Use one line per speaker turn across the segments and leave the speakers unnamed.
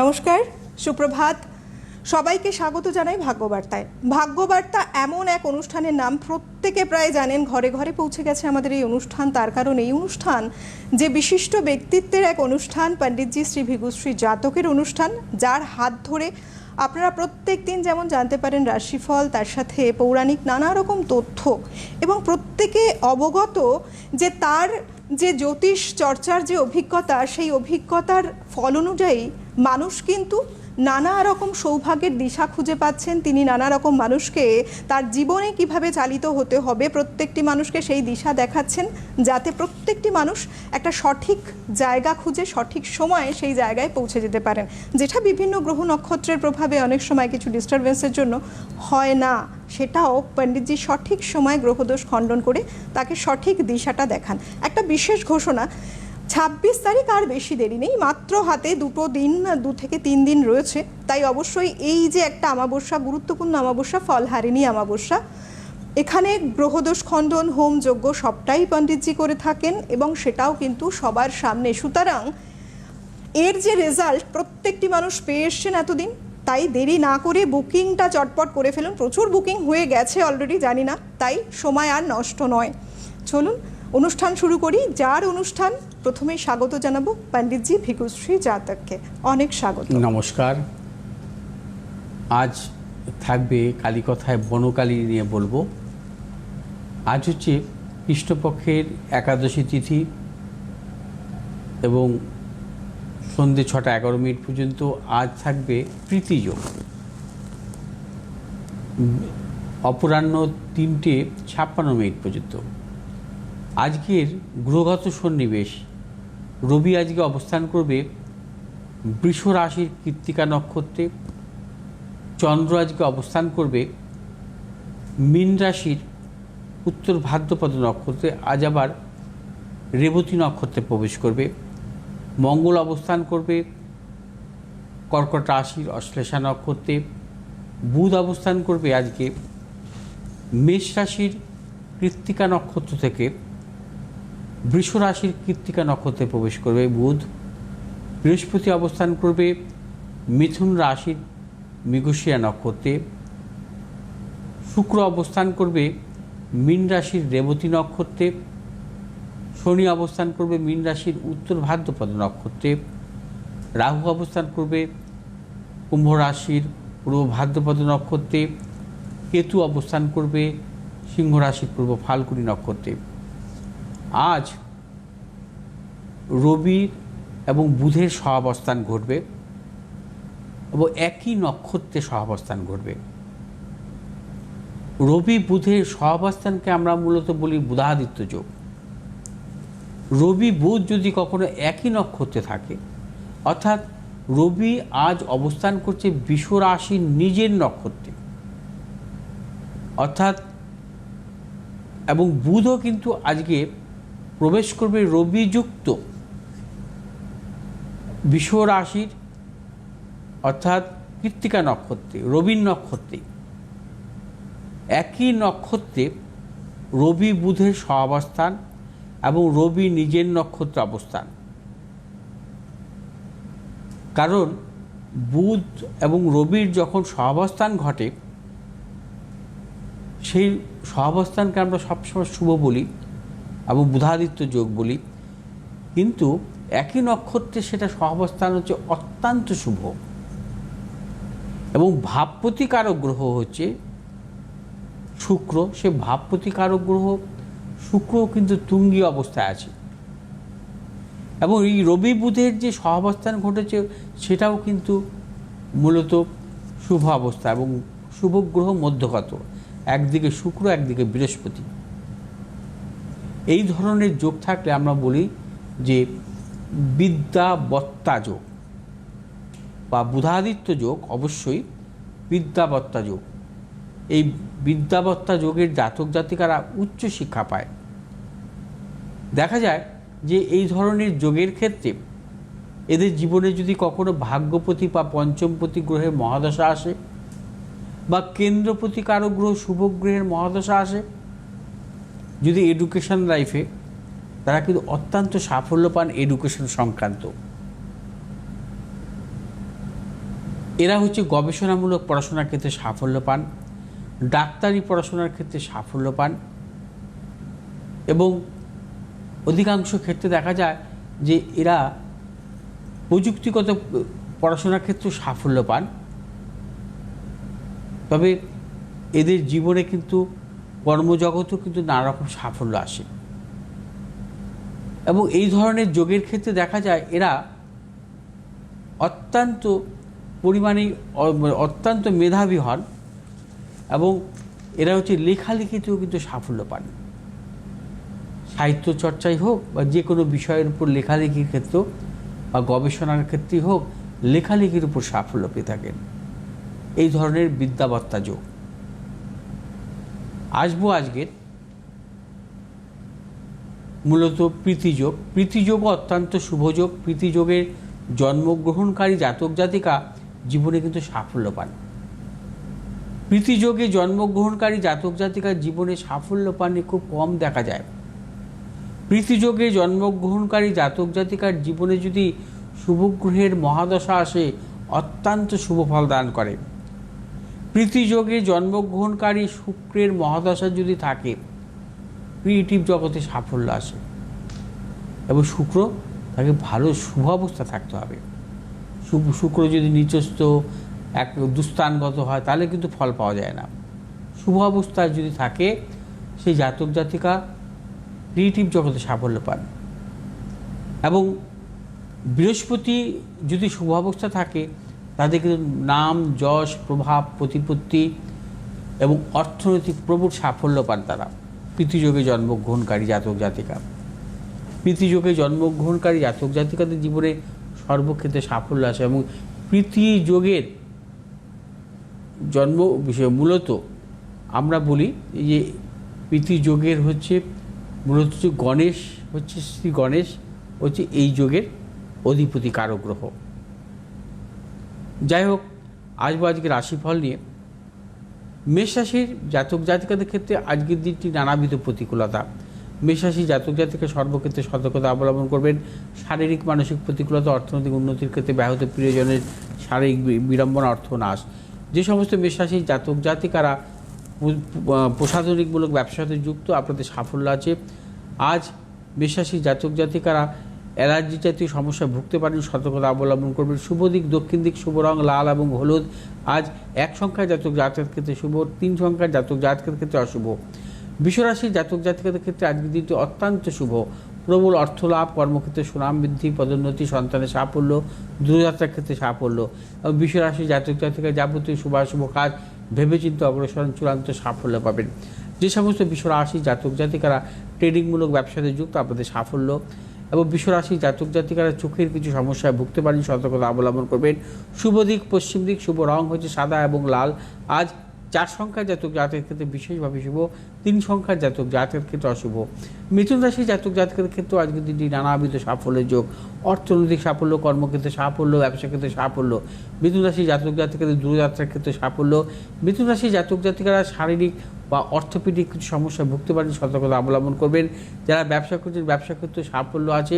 নমস্কার, সুপ্রভাত। সবাইকে স্বাগত জানাই ভাগ্যবার্তায়। ভাগ্যবার্তা এমন এক অনুষ্ঠানের নাম প্রত্যেকে প্রায় জানেন, ঘরে ঘরে পৌঁছে গেছে আমাদের এই অনুষ্ঠান। তার কারণ এই অনুষ্ঠান যে বিশিষ্ট ব্যক্তিত্বের এক অনুষ্ঠান, পণ্ডিতজি শ্রী ভিগুশ্রী জাতকের অনুষ্ঠান, যার হাত ধরে আপনারা প্রত্যেক দিন যেমন জানতে পারেন রাশিফল, তার সাথে পৌরাণিক নানা রকম তথ্য এবং প্রত্যেকে অবগত যে তার যে জ্যোতিষ চর্চার যে অভিজ্ঞতা, সেই অভিজ্ঞতার ফল অনুযায়ী মানুষ কিন্তু নানা রকম সৌভাগ্যের দিশা খুঁজে পাচ্ছেন। তিনি নানা রকম মানুষকে তার জীবনে কীভাবে চালিত হতে হবে, প্রত্যেকটি মানুষকে সেই দিশা দেখাচ্ছেন যাতে প্রত্যেকটি মানুষ একটা সঠিক জায়গা খুঁজে, সঠিক সময়ে সেই জায়গায় পৌঁছে যেতে পারেন। যেটা বিভিন্ন গ্রহ নক্ষত্রের প্রভাবে অনেক সময় কিছু ডিস্টারবেন্সের জন্য হয় না। সেটাও পণ্ডিতজি সঠিক সময় গ্রহদোষ খণ্ডন করে তাকে সঠিক দিশাটা দেখান। একটা বিশেষ ঘোষণা ছাব্বিশ তারিখ আর বেশি দেরি নেই, মাত্র হাতে দুটো দিন, দু থেকে তিন দিন রয়েছে। তাই অবশ্যই এই যে একটা আমাবস্যা, গুরুত্বপূর্ণ অমাবস্যা ফলহারিণী অমাবস্যা এখানে গ্রহদোষ খণ্ডন, হোম যজ্ঞ সবটাই পণ্ডিতজি করে থাকেন এবং সেটাও কিন্তু সবার সামনে। সুতরাং এর যে রেজাল্ট প্রত্যেকটি মানুষ পেয়ে এসছেন এতদিন, তাই দেরি না করে বুকিংটা চটপট করে ফেলুন। প্রচুর বুকিং হয়ে গেছে অলরেডি জানি না, তাই সময় আর নষ্ট নয়। চলুন অনুষ্ঠান শুরু করি। যার অনুষ্ঠান প্রথমেই স্বাগত জানাব পণ্ডিতজি ভিকুশ্রী জাতককে। অনেক স্বাগত।
নমস্কার। আজ থাকবে কালীকথায় বনকালী নিয়ে বলব। আজ হচ্ছে কৃষ্ণপক্ষের একাদশী তিথি এবং সন্ধে ছটা এগারো মিনিট পর্যন্ত আজ থাকবে প্রীতিযোগ অপরাহ্ন তিনটে ছাপ্পান্ন মিনিট পর্যন্ত। আজকের গ্রহগত সন্নিবেশ। রবি আজকে অবস্থান করবে বৃষ রাশির কৃত্তিকা নক্ষত্রে। চন্দ্র আজকে অবস্থান করবে মীন রাশির উত্তর ভাদ্রপদ নক্ষত্রে। আজ আবার রেবতী নক্ষত্রে প্রবেশ করবে। মঙ্গল অবস্থান করবে কর্কট রাশির অশ্লেষা নক্ষত্রে। বুধ অবস্থান করবে আজকে মেষ রাশির কৃত্তিকা নক্ষত্র থেকে। বৃষ রাশির কৃত্তিকা নক্ষত্রে প্রবেশ করবে বুধ। বৃহস্পতি অবস্থান করবে মিথুন রাশির মৃগশিয়া নক্ষত্রে। শুক্র অবস্থান করবে মীন রাশির রেবতী নক্ষত্রে। শনি অবস্থান করবে মীন রাশির উত্তর ভাদ্রপদ নক্ষত্রে। রাহু অবস্থান করবে কুম্ভ রাশির পূর্ব ভাদ্রপদ নক্ষত্রে। কেতু অবস্থান করবে সিংহ রাশির পূর্ব ফাল্গুনী নক্ষত্রে। আজ রবির এবং বুধের সহাবস্থান ঘটবে এবং একই নক্ষত্রে সহাবস্থান ঘটবে। রবি বুধের সহাবস্থানকে আমরা মূলত বলি বুধাদিত্য যোগ। রবি বুধ যদি কখনো একই নক্ষত্রে থাকে, অর্থাৎ রবি আজ অবস্থান করছে বিষ রাশির নিজের নক্ষত্রে, অর্থাৎ এবং বুধও কিন্তু আজকে প্রবেশ করবে রবিযুক্ত বিষ রাশির অর্থাৎ কৃত্তিকা নক্ষত্রে রবির নক্ষত্রে। একই নক্ষত্রে রবি বুধের সহাবস্থান এবং রবি নিজের নক্ষত্র অবস্থান। কারণ বুধ এবং রবির যখন সহাবস্থান ঘটে, সেই সহাবস্থানকে আমরা সবসময় শুভ বলি। এবং বুধাদিত্য যোগ বলি। কিন্তু একই নক্ষত্রে সেটা সহাবস্থান হচ্ছে অত্যন্ত শুভ। এবং ভাবপ্রতিকারক গ্রহ হচ্ছে শুক্র। সে ভাবপ্রতিকারক গ্রহ, শুক্র কিন্তু তুঙ্গি অবস্থায় আছে। এবং এই রবি বুধের যে সহাবস্থান ঘটেছে, সেটাও কিন্তু মূলত শুভ অবস্থা এবং শুভ গ্রহ মধ্যগত। একদিকে শুক্র, একদিকে বৃহস্পতি। এই ধরনের যোগ থাকলে আমরা বলি যে বিদ্যাবত্তা যোগ বা বুধাদিত্য যোগ অবশ্যই বিদ্যাবত্তা যোগ। এই বিদ্যাবত্তা যোগের জাতক জাতিকারা উচ্চ শিক্ষা পায়। দেখা যায় যে এই ধরনের যোগের ক্ষেত্রে এদের জীবনে যদি কখনো ভাগ্যপতি বা পঞ্চমপতি গ্রহের মহাদশা আসে বা কেন্দ্রপতি কারও গ্রহ শুভ গ্রহের মহাদশা আসে যদি এডুকেশন লাইফে তারা কিন্তু অত্যন্ত সাফল্য পান এডুকেশন সংক্রান্ত। এরা হচ্ছে গবেষণামূলক পড়াশোনার ক্ষেত্রে সাফল্য পান ডাক্তারি পড়াশোনার ক্ষেত্রে সাফল্য পান এবং অধিকাংশ ক্ষেত্রে দেখা যায় যে এরা প্রযুক্তিগত পড়াশোনার ক্ষেত্রে সাফল্য পান তবে এদের জীবনে কিন্তু কর্মজগতেও কিন্তু নানা রকম সাফল্য আসে। এবং এই ধরনের যোগের ক্ষেত্রে দেখা যায় এরা অত্যন্ত পরিমাণে মানে অত্যন্ত মেধাবী হন এবং এরা হচ্ছে লেখালেখিতেও কিন্তু সাফল্য পান। সাহিত্য চর্চাই হোক বা যে কোনো বিষয়ের উপর লেখালেখির ক্ষেত্রেও বা গবেষণার ক্ষেত্রেই হোক, লেখালেখির উপর সাফল্য পেয়ে থাকেন। এই ধরনের বিদ্যাবত্তা যোগ। আসব আজকের মূলত প্রীতিযোগ। প্রীতিযোগও অত্যন্ত শুভযোগ প্রীতিযোগের জন্মগ্রহণকারী জাতক জাতিকা জীবনে কিন্তু সাফল্য পান প্রীতিযোগে জন্মগ্রহণকারী জাতক জাতিকার জীবনে সাফল্য পাননি খুব কম দেখা যায়। প্রীতিযোগে জন্মগ্রহণকারী জাতক জাতিকার জীবনে যদি শুভগ্রহের মহাদশা আসে, অত্যন্ত শুভ ফল দান করে। প্রীতিযোগে জন্মগ্রহণকারী শুক্রের মহাদশা যদি থাকে, ক্রিয়েটিভ জগতে সাফল্য আসে। এবং শুক্র তাকে ভালো শুভ অবস্থা থাকতে হবে। শুক্র যদি নিচস্থ এক দুস্থানগত হয়, তাহলে কিন্তু ফল পাওয়া যায় না। শুভ অবস্থায় যদি থাকে সেই জাতক জাতিকা ক্রিয়েটিভ জগতে সাফল্য পান। এবং বৃহস্পতি যদি শুভ অবস্থা থাকে তাদের কিন্তু নাম, যশ, প্রভাব, প্রতিপত্তি এবং অর্থনৈতিক প্রবল সাফল্য পান তারা। প্রীতিযোগে জন্মগ্রহণকারী জাতক জাতিকা। প্রীতিযোগে জন্মগ্রহণকারী জাতক জাতিকাদের জীবনে সর্বক্ষেত্রে সাফল্য আসে এবং প্রীতি যোগের জন্ম বিষয় মূলত আমরা বলি যে প্রীতি যোগের হচ্ছে মূলত গণেশ, হচ্ছে শ্রী গণেশ, হচ্ছে এই যোগের অধিপতি কারক গ্রহ যাই হোক আসব আজকে রাশিফল নিয়ে মেষ রাশির জাতক জাতিকাদের ক্ষেত্রে আজকের দিনটি নানাবিধ প্রতিকূলতা। মেষ রাশি জাতক জাতিকা সর্বক্ষেত্রে সতর্কতা অবলম্বন করবেন। শারীরিক মানসিক প্রতিকূলতা অর্থনৈতিক উন্নতির ক্ষেত্রে ব্যাহত প্রিয়জনের শারীরিক বিড়ম্বনা অর্থনাশ যে সমস্ত মেষ রাশির জাতক জাতিকারা পু- আহ, প্রসাধনিকমূলক ব্যবসার সাথে যুক্ত আপনাদের সাফল্য আছে। আজ মেষ রাশির জাতক জাতিকারা অ্যালার্জি জাতীয় সমস্যায় ভুগতে পারেন, সতর্কতা অবলম্বন করবেন। শুভ দিক, দক্ষিণ দিক, শুভ রং, লাল এবং হলুদ। আজ এক সংখ্যার জাতক জাতকের ক্ষেত্রে শুভ, তিন সংখ্যার জাতক জাতকের ক্ষেত্রে অশুভ। বিশ্বরাশির জাতক জাতিকাদের ক্ষেত্রে আজকের দিনটি অত্যন্ত শুভ। প্রবল অর্থ লাভ কর্মক্ষেত্রে সুনাম বৃদ্ধি, পদোন্নতি, সন্তানের সাফল্য, দূরযাত্রার ক্ষেত্রে সাফল্য। এবং বিশ্বরাশির জাতক জাতিকা যাবতীয় শুভাশুভ কাজ ভেবেচিন্তে অগ্রসরণ চূড়ান্ত সাফল্য পাবেন। যে সমস্ত বিশ্বরাশি জাতক জাতিকারা ট্রেডিংমূলক ব্যবসাতে যুক্ত আপনাদের সাফল্য। এবং বিশ্বরাশি জাতক জাতিকারা চোখের কিছু সমস্যায় ভুগতে পারেন, সতর্কতা অবলম্বন করবেন। শুভ দিক, পশ্চিম দিক, শুভ রং হচ্ছে সাদা এবং লাল। আজ চার সংখ্যার জাতক জাতকের ক্ষেত্রে বিশেষভাবে শুভ, তিন সংখ্যার জাতক জাতকের ক্ষেত্রে অশুভ। মিথুন রাশি জাতক জাতকের ক্ষেত্রে আজকের দিনটি নানাবিধ সাফল্যের যোগ। অর্থনৈতিক সাফল্য, কর্মক্ষেত্রে সাফল্য, ব্যবসা ক্ষেত্রে সাফল্য। মিথুন রাশি জাতক জাতিকাদের দূরযাত্রার ক্ষেত্রে সাফল্য। মিথুন রাশি জাতক জাতিকারা শারীরিক বা অর্থোপেডিক কিছু সমস্যায় ভুগতে পারেন, সতর্কতা অবলম্বন করবেন। যারা ব্যবসা করছেন, ব্যবসা ক্ষেত্রে সাফল্য আছে।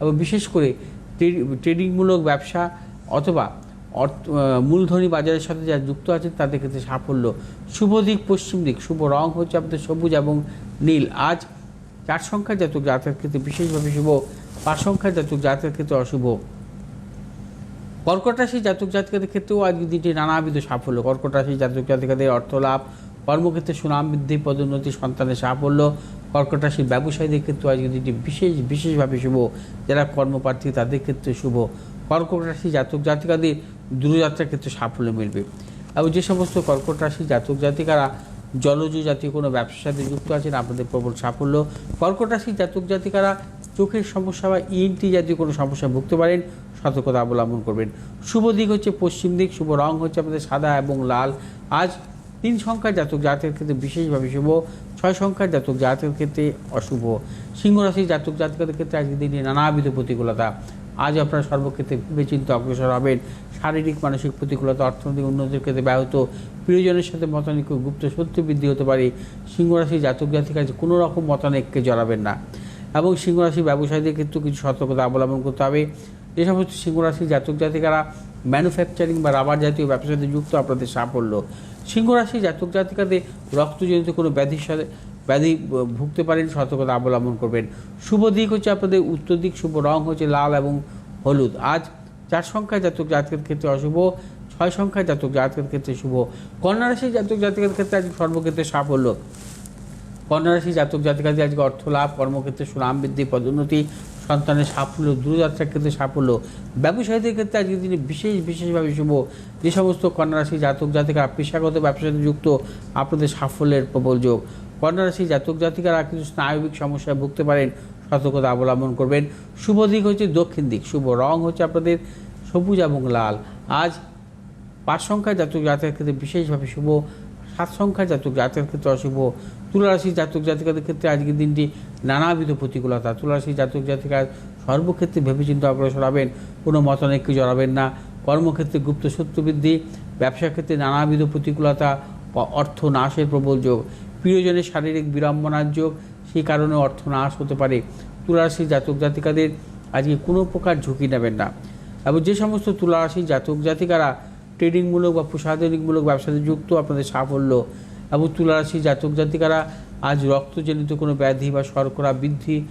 এবং বিশেষ করে ট্রেডিংমূলক ব্যবসা অথবা অর্থ মূলধনী বাজারের সাথে যারা যুক্ত আছেন তাদের ক্ষেত্রে সাফল্য। শুভ দিক, পশ্চিম দিক। শুভ রং হচ্ছে আপনাদের সবুজ এবং নীল। আজ চার সংখ্যার জাতক জাতকের ক্ষেত্রে বিশেষভাবে শুভ। পাঁচ সংখ্যার জাতক জাতকের ক্ষেত্রে অশুভ। কর্কট রাশি জাতক জাতিকাদের ক্ষেত্রেও আজকের দিনটি নানাবিধ সাফল্য। কর্কট রাশি জাতক জাতিকাদের অর্থ লাভ, কর্মক্ষেত্রে সুনাম বৃদ্ধি, পদোন্নতি, সন্তানের সাফল্য। কর্কট রাশির ব্যবসায়ীদের ক্ষেত্রে আজকের দিনটি বিশেষ, বিশেষভাবে শুভ। যারা কর্মপ্রার্থী, তাদের ক্ষেত্রে শুভ। কর্কট রাশি জাতক জাতিকাদের দূরযাত্রার ক্ষেত্রে সাফল্য মিলবে। এবং যে সমস্ত কর্কট রাশি জাতক জাতিকারা, জলজ জাতীয় কোনো ব্যবসার সাথে যুক্ত আছেন, আপনাদের প্রবল সাফল্য। কর্কট রাশি জাতক জাতিকারা চোখের সমস্যা বা ইএনটি জাতীয় কোনো সমস্যায় ভুগতে পারেন, সতর্কতা অবলম্বন করবেন। শুভ দিক হচ্ছে পশ্চিম দিক, শুভ রং হচ্ছে আপনাদের সাদা এবং লাল। আজ তিন সংখ্যার জাতক জাতকের ক্ষেত্রে বিশেষভাবে শুভ, ছয় সংখ্যার জাতক জাতকের ক্ষেত্রে অশুভ। সিংহ রাশির জাতক জাতকের ক্ষেত্রে আজকের দিনে নানাবিধ প্রতিকূলতা। আজ আপনারা সর্বক্ষেত্রে ভেবেচিন্তে অগ্রসর হবেন। শারীরিক, মানসিক প্রতিকূলতা, অর্থনৈতিক উন্নতির ক্ষেত্রে ব্যাহত। প্রিয়জনের সাথে মতানৈক্য, গুপ্ত সত্য বৃদ্ধি হতে পারে। সিংহরাশি জাতক জাতিকা কোনো রকম মতানৈক্যে জড়াবেন না। এবং সিংহরাশি ব্যবসায়ীদের ক্ষেত্রেও কিছু সতর্কতা অবলম্বন করতে হবে। যে সমস্ত সিংহরাশি জাতক জাতিকারা ম্যানুফ্যাকচারিং বা রাবার জাতীয় ব্যবসার সাথে যুক্ত, আপনাদের সাফল্য। সিংহরাশি জাতক জাতিকাদের রক্তজনিত কোনো ব্যাধির সাথে ব্যাধি ভুগতে পারেন, সতর্কতা অবলম্বন করবেন। শুভ দিক হচ্ছে আপনাদের উত্তর দিক, শুভ রং হচ্ছে লাল এবং হলুদ। আজ চার সংখ্যায় জাতক জাতকের ক্ষেত্রে অশুভ, ছয় সংখ্যায় জাতক জাতকের ক্ষেত্রে শুভ। কন্যা রাশি জাতক জাতকের ক্ষেত্রে আজ সর্বক্ষেত্রে সাফল্য। কন্যারাশি জাতক জাতিকাদের আজকে অর্থ লাভ, কর্মক্ষেত্রে সুনাম বৃদ্ধি, পদোন্নতি, সন্তানের সাফল্য, দূরযাত্রার ক্ষেত্রে সাফল্য। ব্যবসায়ীদের ক্ষেত্রে আজকে তিনি বিশেষ, বিশেষভাবে শুভ। যে সমস্ত কন্যারাশি জাতক জাতিকারা পেশাগত ব্যবসার যুক্ত, আপনাদের সাফল্যের প্রবল যোগ। কন্যারাশি জাতক জাতিকারা কিছু স্নায়বিক সমস্যায় ভুগতে পারেন সতর্কতা অবলম্বন করবেন। শুভ দিক হচ্ছে দক্ষিণ দিক, শুভ রং হচ্ছে আপনাদের সবুজ এবং লাল। আজ পাঁচ সংখ্যার জাতক জাতকের ক্ষেত্রে বিশেষভাবে শুভ, সাত সংখ্যার জাতক জাতকের ক্ষেত্রে অশুভ, তুলারাশি জাতক জাতিকাদের ক্ষেত্রে আজকের দিনটি নানাবিধ প্রতিকূলতা। তুলারাশি জাতক জাতিকা সর্বক্ষেত্রে ভেবেচিন্তে অগ্রসর হবেন, কোনো মতানৈক্য জড়াবেন না। কর্মক্ষেত্রে গুপ্ত শত্রু বৃদ্ধি ব্যবসা ক্ষেত্রে নানাবিধ প্রতিকূলতা অর্থ নাশের প্রবল যোগ, প্রিয়জনের শারীরিক বিড়ম্বনার যোগ সেই কারণে অর্থ নাশ হতে পারে। তুলারাশি জাতক জাতিকাদের আজকে কোনো প্রকার ঝুঁকি নেবেন না। এবং যে সমস্ত তুলারাশি জাতক জাতিকারা ট্রেডিংমূলক বা প্রসাধনিকমূলক ব্যবসাতে যুক্ত, আপনাদের সাফল্য এবং তুলারাশি জাতক জাতিকারা আজ রক্তজনিত কোনো ব্যাধি বা শর্করা বৃদ্ধি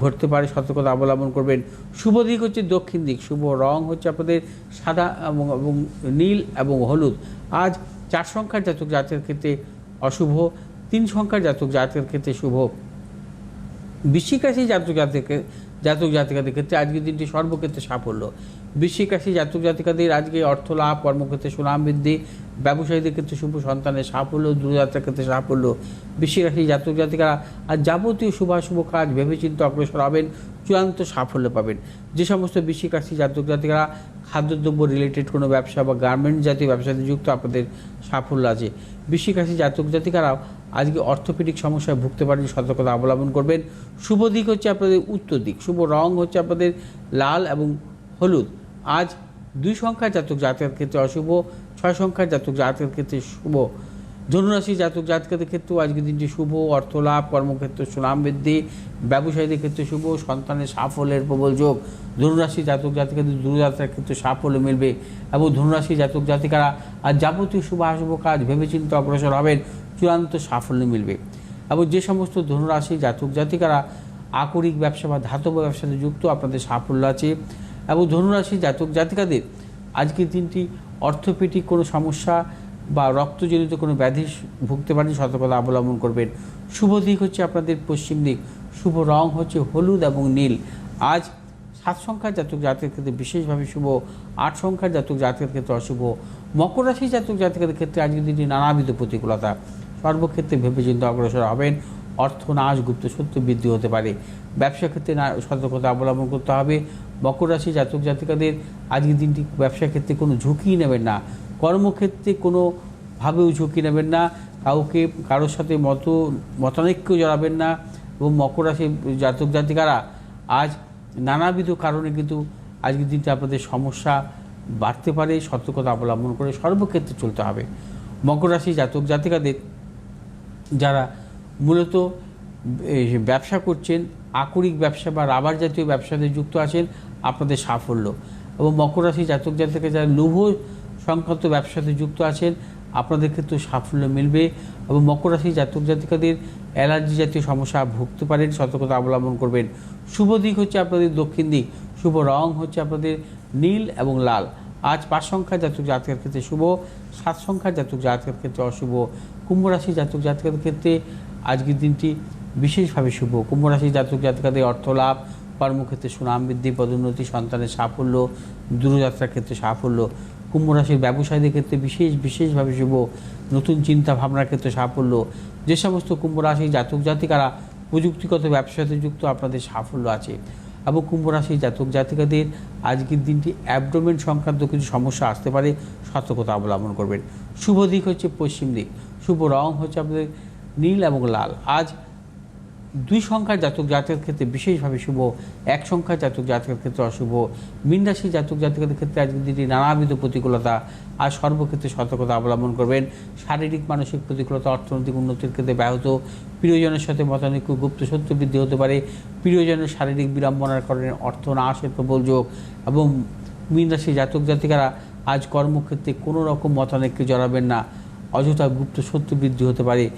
ঘটতে পারে, সতর্কতা অবলম্বন করবেন। শুভ দিক হচ্ছে দক্ষিণ দিক। শুভ রং হচ্ছে আপনাদের সাদা এবং এবং নীল এবং হলুদ। আজ চার সংখ্যার জাতক জাতের ক্ষেত্রে অশুভ, তিন সংখ্যার জাতক জাতকের ক্ষেত্রে শুভ। বৃশ্চিক রাশি জাতক জাতিকে, জাতক জাতিকাদের ক্ষেত্রে আজকের দিনটি সর্বক্ষেত্রে সাফল্য। বৃশ্চিক রাশি জাতক জাতিকাদের আজকে অর্থ লাভ, কর্মক্ষেত্রে সুনাম বৃদ্ধি, ব্যবসায়ীদের ক্ষেত্রে শুভ সন্তানের সাফল্য, দূরযাত্রার ক্ষেত্রে সাফল্য। বৃশ্চিক রাশি জাতক জাতিকারা আর যাবতীয় শুভাশুভ কাজ ভেবেচিন্তে অগ্রসর হবেন, চূড়ান্ত সাফল্য পাবেন। যে সমস্ত বৃশ্চিক রাশি জাতক জাতিকারা খাদ্যদ্রব্য রিলেটেড কোনো ব্যবসা বা গার্মেন্ট জাতীয় ব্যবসাতে যুক্ত, আপনাদের সাফল্য আছে। বৃশ্চিক রাশি জাতক জাতিকারাও আজকে অর্থোপেডিক সমস্যায় ভুগতে পারেন, সতর্কতা অবলম্বন করবেন। শুভ দিক হচ্ছে আপনাদের উত্তর দিক, শুভ রং হচ্ছে আপনাদের লাল এবং হলুদ। আজ দুই সংখ্যার জাতক জাতকের ক্ষেত্রে অশুভ, ছয় সংখ্যার জাতক জাতকের ক্ষেত্রে শুভ। ধনুরাশি জাতক জাতকের ক্ষেত্রেও আজকের দিনটি শুভ অর্থ লাভ কর্মক্ষেত্রে সুনাম বৃদ্ধি, ব্যবসায়ীদের ক্ষেত্রে শুভ, সন্তানের সাফল্যের প্রবল যোগ। ধনুরাশি জাতক জাতিকাদের দূরযাত্রার ক্ষেত্রে সাফল্য মিলবে এবং ধনুরাশি জাতক জাতিকারা আর যাবতীয় শুভ অশুভ কাজ ভেবেচিন্তে অগ্রসর হবেন, চূড়ান্ত সাফল্য মিলবে। এবং যে সমস্ত ধনুরাশি জাতক জাতিকারা আকরিক ব্যবসা বা ধাতব ব্যবসাতে যুক্ত, আপনাদের সাফল্য আছে। এবং ধনুরাশি জাতক জাতিকাদের আজকের দিনটি অর্থোপেডিক কোনো সমস্যা বা রক্তজনিত কোনো ব্যাধি ভুগতে পারেন, সতর্কতা অবলম্বন করবেন। শুভ দিক হচ্ছে আপনাদের পশ্চিম দিক। শুভ রং হচ্ছে হলুদ এবং নীল। আজ সাত সংখ্যার জাতক জাতকের ক্ষেত্রে বিশেষভাবে শুভ, আট সংখ্যার জাতক জাতকের ক্ষেত্রে অশুভ। মকর রাশি জাতক জাতকের ক্ষেত্রে আজকের দিনটি নানাবিধ প্রতিকূলতা। সর্বক্ষেত্রে ভেবেচিন্তে অগ্রসর হবেন। অর্থ নাশ গুপ্ত সত্য বৃদ্ধি হতে পারে। ব্যবসা ক্ষেত্রে সতর্কতা অবলম্বন করতে হবে। মকর রাশি জাতক জাতিকাদের আজকের দিনটি ব্যবসা ক্ষেত্রে কোনো ঝুঁকি নেবেন না। কর্মক্ষেত্রে কোনোভাবেও ঝুঁকি নেবেন না, কাউকে, কারোর সাথে মত, মতানৈক্য জড়াবেন না এবং মকর রাশি জাতক জাতিকারা আজ নানাবিধ কারণে কিন্তু আজকের দিনটি আপনাদের সমস্যা বাড়তে পারে, সতর্কতা অবলম্বন করে সর্বক্ষেত্রে চলতে হবে। মকর রাশি জাতক জাতিকাদের যারা মূলত ব্যবসা করছেন, আকরিক ব্যবসা বা রাবার জাতীয় ব্যবসাতে যুক্ত আছেন, আপনাদের সাফল্য। এবং মকর রাশি জাতক জাতকে যারা লৌহ সংক্রান্ত ব্যবসাতে যুক্ত আছেন। আপনাদের ক্ষেত্রে সাফল্য মিলবে এবং মকর রাশি জাতক জাতিকাদের অ্যালার্জি জাতীয় সমস্যা ভুগতে পারেন, সতর্কতা অবলম্বন করবেন। শুভ দিক হচ্ছে আপনাদের দক্ষিণ দিক। শুভ রং হচ্ছে আপনাদের নীল এবং লাল। আজ পাঁচ সংখ্যা জাতক জাতকের ক্ষেত্রে শুভ, সাত সংখ্যা জাতক জাতকের ক্ষেত্রে অশুভ। কুম্ভ রাশি জাতক জাতকের ক্ষেত্রে আজকের দিনটি বিশেষভাবে শুভ। কুম্ভ রাশি জাতক জাতকাদের অর্থ লাভ, কর্মক্ষেত্রে সুনাম বৃদ্ধি, পদোন্নতি, সন্তানের সাফল্য, দূরযাত্রার ক্ষেত্রে সাফল্য। কুম্ভ রাশির ব্যবসায়ীদের ক্ষেত্রে বিশেষ, বিশেষভাবে শুভ নতুন চিন্তা ভাবনার ক্ষেত্রে সাফল্য। যে সমস্ত কুম্ভ রাশির জাতক জাতিকারা প্রযুক্তিগত ব্যবসাতে যুক্ত, আপনাদের সাফল্য আছে। এবং কুম্ভ রাশির জাতক জাতিকাদের আজকের দিনটি অ্যাবডোমেন সংক্রান্ত কিছু সমস্যা আসতে পারে, সতর্কতা অবলম্বন করবেন। শুভ দিক হচ্ছে পশ্চিম দিক। শুভ রং হচ্ছে আপনাদের নীল এবং লাল। আজ দুই সংখ্যার জাতক জাতকের ক্ষেত্রে বিশেষভাবে শুভ, এক সংখ্যার জাতক জাতকের ক্ষেত্রে অশুভ, মীন রাশি জাতক জাতকের ক্ষেত্রে আজকের দিনটি নানাবিধ প্রতিকূলতা আর সর্বক্ষেত্রে সতর্কতা অবলম্বন করবেন। শারীরিক, মানসিক প্রতিকূলতা, অর্থনৈতিক উন্নতির ক্ষেত্রে ব্যাহত। প্রিয়জনের সাথে মতানৈক্য, গুপ্ত সত্য বৃদ্ধি হতে পারে। প্রিয়জনের শারীরিক বিড়ম্বনার কারণে অর্থ নাশের প্রবল যোগ এবং মীন রাশি জাতক জাতিকারা আজ কর্মক্ষেত্রে কোনো রকম মতানৈক্যে জড়াবেন না। অযথা গুপ্ত সত্য বৃদ্ধি হতে পারে।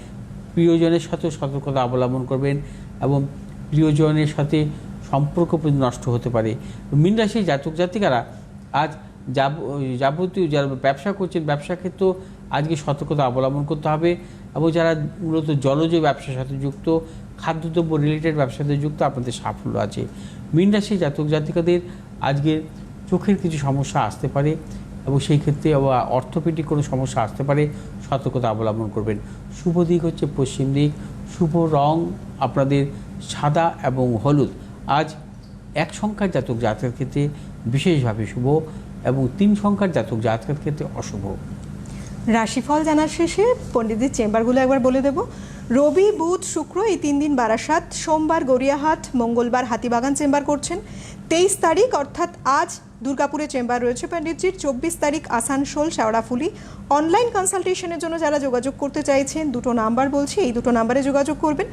প্রিয়জনের সাথেও সতর্কতা অবলম্বন করবেন এবং প্রিয়জনের সাথে সম্পর্ক নষ্ট হতে পারে। মীন রাশির জাতক জাতিকারা আজ যাব- যাবতীয় যারা ব্যবসা করছেন, ব্যবসা ক্ষেত্রেও আজকে সতর্কতা অবলম্বন করতে হবে এবং যারা মূলত জলজ ব্যবসার সাথে যুক্ত, খাদ্যদ্রব্য রিলেটেড ব্যবসার সাথে যুক্ত, আপনাদের সাফল্য আছে। মীন রাশির জাতক জাতিকাদের আজকে চোখের কিছু সমস্যা আসতে পারে এবং সেই ক্ষেত্রে অর্থোপেডিক কোনো সমস্যা আসতে পারে। সতর্কতা অবলম্বন করবেন। শুভ দিক হচ্ছে পশ্চিম দিক। শুভ রং আপনাদের সাদা এবং হলুদ। আজ এক সংখ্যার জাতক জাতকের ক্ষেত্রে বিশেষভাবে শুভ এবং তিন সংখ্যার জাতক জাতকের ক্ষেত্রে অশুভ।
রাশিফল জানার শেষে পণ্ডিতদের চেম্বারগুলো একবার বলে দেব। রবি, বুধ, শুক্র এই তিন দিন বারাসাত, সোমবার গড়িয়াহাট, মঙ্গলবার হাতিবাগান চেম্বার করছেন। তেইশ তারিখ, অর্থাৎ আজ দুর্গাপুরে চেম্বার রয়েছে পণ্ডিতজির। চব্বিশ তারিখ, আসানসোল শেওড়াফুলি অনলাইন কনসালটেশনের জন্য যারা যোগাযোগ করতে চাইছেন, দুটো নাম্বার বলছি, এই দুটো নাম্বারে যোগাযোগ করবেন।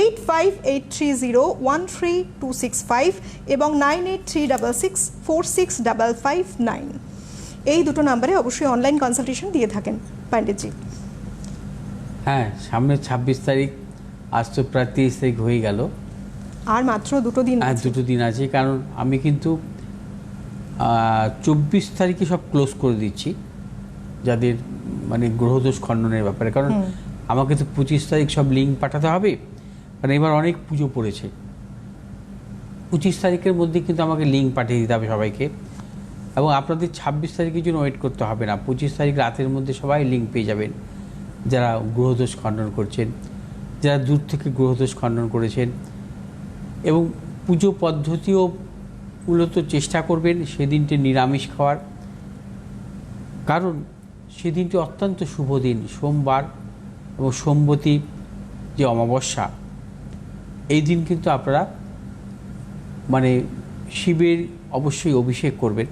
Eight five eight three zero one three two six five এবং nine eight three double six four six double five nine. এই দুটো নাম্বারে অবশ্যই অনলাইন কনসালটেশন দিয়ে থাকেন পণ্ডিতজি।
হ্যাঁ সামনে ছাব্বিশ তারিখ আজ তো প্রায় তিরিশ তারিখ হয়ে গেল।
আর মাত্র দুটো দিন
আর দুটো দিন আছে কারণ আমি কিন্তু চব্বিশ তারিখে সব ক্লোজ করে দিচ্ছি যাদের মানে গ্রহদোষ খণ্ডনের ব্যাপারে। কারণ আমাকে তো পঁচিশ তারিখ সব লিঙ্ক পাঠাতে হবে মানে এবার অনেক পুজো পড়েছে। পঁচিশ তারিখের মধ্যে কিন্তু আমাকে লিঙ্ক পাঠিয়ে দিতে হবে সবাইকে। এবং আপনাদের ছাব্বিশ তারিখের জন্য ওয়েট করতে হবে না পঁচিশ তারিখ রাতের মধ্যে সবাই লিঙ্ক পেয়ে যাবেন। যারা গ্রহদোষ খণ্ডন করছেন, যারা দূর থেকে গ্রহদোষ খণ্ডন করেছেন এবং পুজো পদ্ধতিও মূলত চেষ্টা করবেন সেদিনটি নিরামিষ খাওয়ার। কারণ সেদিনটি অত্যন্ত শুভ দিন, সোমবার এবং সোমবতী যে অমাবস্যা। এই দিন কিন্তু আপনারা মানে শিবের অবশ্যই অভিষেক করবেন।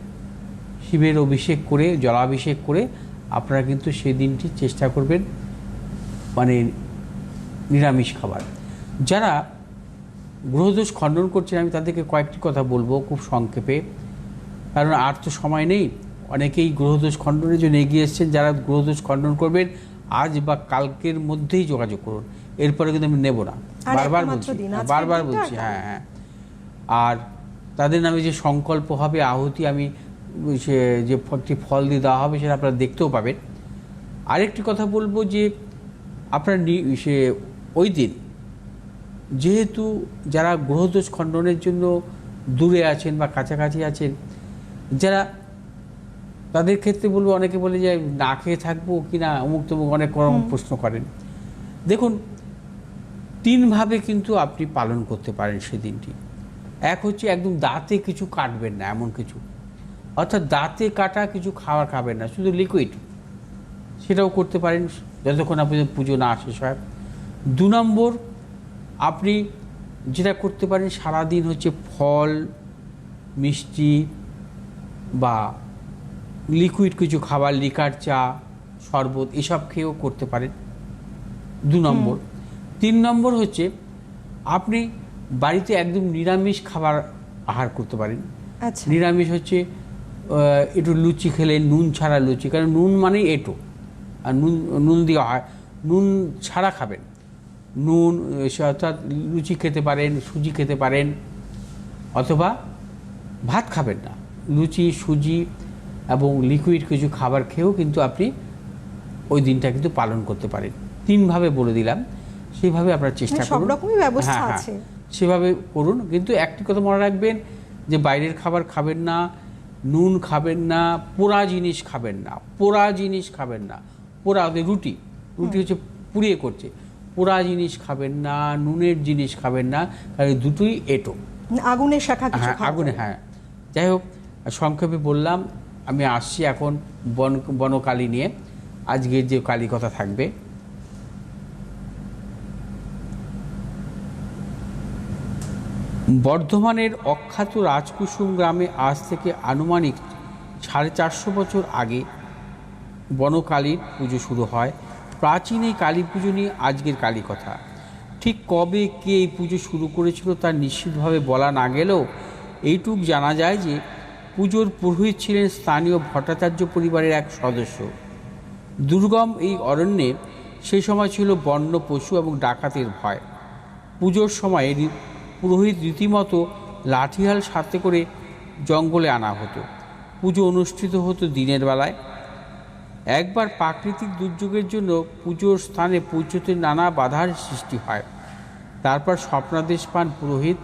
শিবের অভিষেক করে, জলাভিষেক করে আপনারা কিন্তু সেই দিনটি চেষ্টা করবেন। মানে নিরামিষ খাবার। যারা গ্রহদোষ খণ্ডন করছেন আমি তাদেরকে কয়েকটি কথা বলব খুব সংক্ষেপে। কারণ আর তো সময় নেই। অনেকেই গ্রহদোষ খণ্ডনের জন্য এগিয়ে এসছেন। যারা গ্রহদোষ খণ্ডন করবেন আজ বা কালকের মধ্যেই যোগাযোগ করুন। এরপরে কিন্তু আমি নেব না। বারবার বলছি হ্যাঁ, বারবার বলছি হ্যাঁ হ্যাঁ। আর তাদের নামে যে সংকল্প হবে আহুতি আমি সে যে একটি ফল দিয়ে দেওয়া হবে সেটা আপনারা দেখতেও পাবেন। আরেকটি কথা বলব যে আপনার নি- সে ওই দিন যেহেতু যারা গ্রহদোষ খণ্ডনের জন্য দূরে আছেন বা কাছাকাছি আছেন যারা তাদের ক্ষেত্রে বলব অনেকে বলে যে না খেয়ে থাকব কি না? অমুক তমুক অনেক রকম প্রশ্ন করেন। দেখুন তিনভাবে কিন্তু আপনি পালন করতে পারেন সেদিনটি এক হচ্ছে একদম দাঁতে কিছু কাটবেন না এমন কিছু। অর্থাৎ দাঁতে কাটা কিছু খাবার খাবেন না শুধু লিকুইড সেটাও করতে পারেন। যতক্ষণ আপনি পুজো না শেষ হয় দু নম্বর আপনি যেটা করতে পারেন সারাদিন হচ্ছে ফল মিষ্টি বা লিকুইড কিছু খাবার লিকার চা শরবত এসব খেয়েও করতে পারেন। দু নম্বর। তিন নম্বর হচ্ছে আপনি বাড়িতে একদম নিরামিষ খাবার আহার করতে পারেন।
আচ্ছা।
নিরামিষ হচ্ছে একটু লুচি খেলে নুন ছাড়া লুচি কারণ নুন মানেই এটো। আর নুন নুন দিয়ে হয়। নুন ছাড়া খাবেন। নুন অর্থাৎ লুচি খেতে পারেন সুজি খেতে পারেন অথবা ভাত খাবেন না। লুচি সুজি এবং লিকুইড কিছু খাবার খেয়েও কিন্তু আপনি ওই দিনটা কিন্তু পালন করতে পারেন। তিনভাবে বলে দিলাম সেইভাবে আপনার চেষ্টা
মানে সব
করুন।
রকমই ব্যবস্থা
হ্যাঁ, হ্যাঁ।
আছে।
সেভাবে করুন কিন্তু একটি কথা মনে রাখবেন যে বাইরের খাবার খাবেন না নুন খাবেন না পোড়া জিনিস খাবেন না পোড়া জিনিস খাবেন না। পোড়া ওদের রুটি। রুটি হচ্ছে পুড়িয়ে করছে। পোড়া জিনিস খাবেন না নুনের জিনিস খাবেন না কারণ দুটোই এটো।
আগুনের শাখা
হ্যাঁ আগুনে হ্যাঁ। যাই হোক সংক্ষেপে বললাম আমি আসছি এখন বন বনকালী নিয়ে। আজকের যে কালী কথা থাকবে। বর্ধমানের অখ্যাত রাজকুসুম গ্রামে আজ থেকে আনুমানিক সাড়ে চারশো বছর আগে বনকালীর পুজো শুরু হয়। প্রাচীন এই কালী পুজো নিয়ে আজকের কালী কথা। ঠিক কবে কে এই পুজো শুরু করেছিল তা নিশ্চিতভাবে বলা না গেলেও এইটুক জানা যায় যে পুজোর পুরোহিত ছিলেন স্থানীয় ভট্টাচার্য পরিবারের এক সদস্য। দুর্গম এই অরণ্যে সেই সময় ছিল বন্য পশু এবং ডাকাতের ভয়। পুজোর সময় পুরোহিত রীতিমতো লাঠিহাল সাথে করে জঙ্গলে আনা হতো। পুজো অনুষ্ঠিত হতো দিনের বেলায়। একবার প্রাকৃতিক দুর্যোগের জন্য পুজোর স্থানে পুজোতে নানা বাধার সৃষ্টি হয়। তারপর স্বপ্নাদেশ পান পুরোহিত।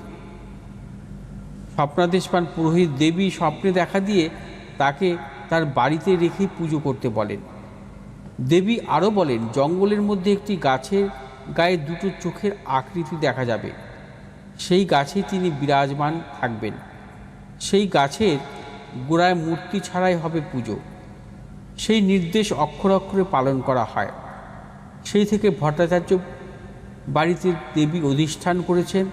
স্বপ্নাদেশ পান পুরোহিত দেবী স্বপ্নে দেখা দিয়ে তাকে তার বাড়িতে রেখে পুজো করতে বলেন। দেবী আরও বলেন, জঙ্গলের মধ্যে একটি গাছের গায়ে দুটো চোখের আকৃতি দেখা যাবে। সেই গাছে তিনি বিরাজমান থাকবেন। সেই গাছের গোড়ায় মূর্তি ছাড়াই হবে পুজো। সেই নির্দেশ অক্ষর অক্ষরে পালন করা হয়। সেই থেকে ভট্টাচার্য বাড়িতে দেবী অধিষ্ঠান করেছেন।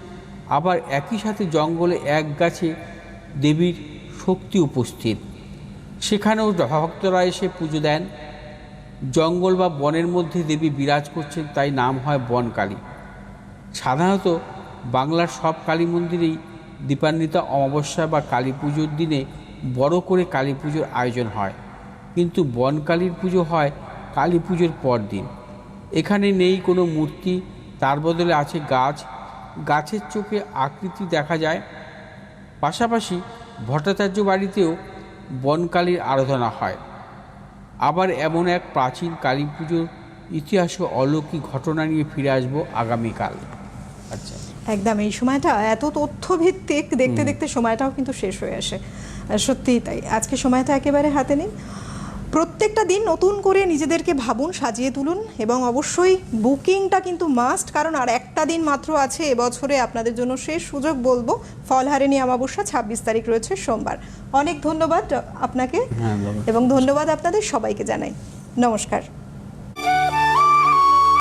আবার একই সাথে জঙ্গলে এক গাছে দেবীর শক্তি উপস্থিত। সেখানেও ভক্তরা এসে পুজো দেন। জঙ্গল বা বনের মধ্যে দেবী বিরাজ করছেন, তাই নাম হয় বনকালী। সাধারণত বাংলার সব কালী মন্দিরেই দীপান্বিতা, অমাবস্যা বা কালী পুজোর দিনে বড় করে কালী পুজোর আয়োজন হয়। কিন্তু বনকালীর পুজো হয় কালী পুজোর পর দিন এখানে নেই কোনো মূর্তি তার বদলে আছে গাছ। গাছের চোখে আকৃতি দেখা যায়। পাশাপাশি ভট্টাচার্য বাড়িতেও বনকালীর আরাধনা হয়। আবার এমন এক প্রাচীন কালী পুজোর ইতিহাস ও অলৌকিক ঘটনা নিয়ে ফিরে আসব আগামীকাল। আচ্ছা।
একদম এই সময়টা এত তথ্য ভিত্তিক দেখতে দেখতে সময়টাও কিন্তু শেষ হয়ে আসে। সত্যিই তাই। আজকে সময়টা একেবারে হাতে নেই প্রত্যেকটা দিন নতুন করে নিজেদেরকে ভাবুন সাজিয়ে তুলুন এবং অবশ্যই বুকিংটা কিন্তু মাস্ট কারণ আর একটা দিন মাত্র আছে এবছরে আপনাদের জন্য শেষ সুযোগ বলব। ফলহারিণী অমাবস্যা ছাব্বিশ তারিখ রয়েছে সোমবার। অনেক ধন্যবাদ আপনাকে
হ্যাঁ,
এবং ধন্যবাদ আপনাদের সবাইকে জানাই। নমস্কার।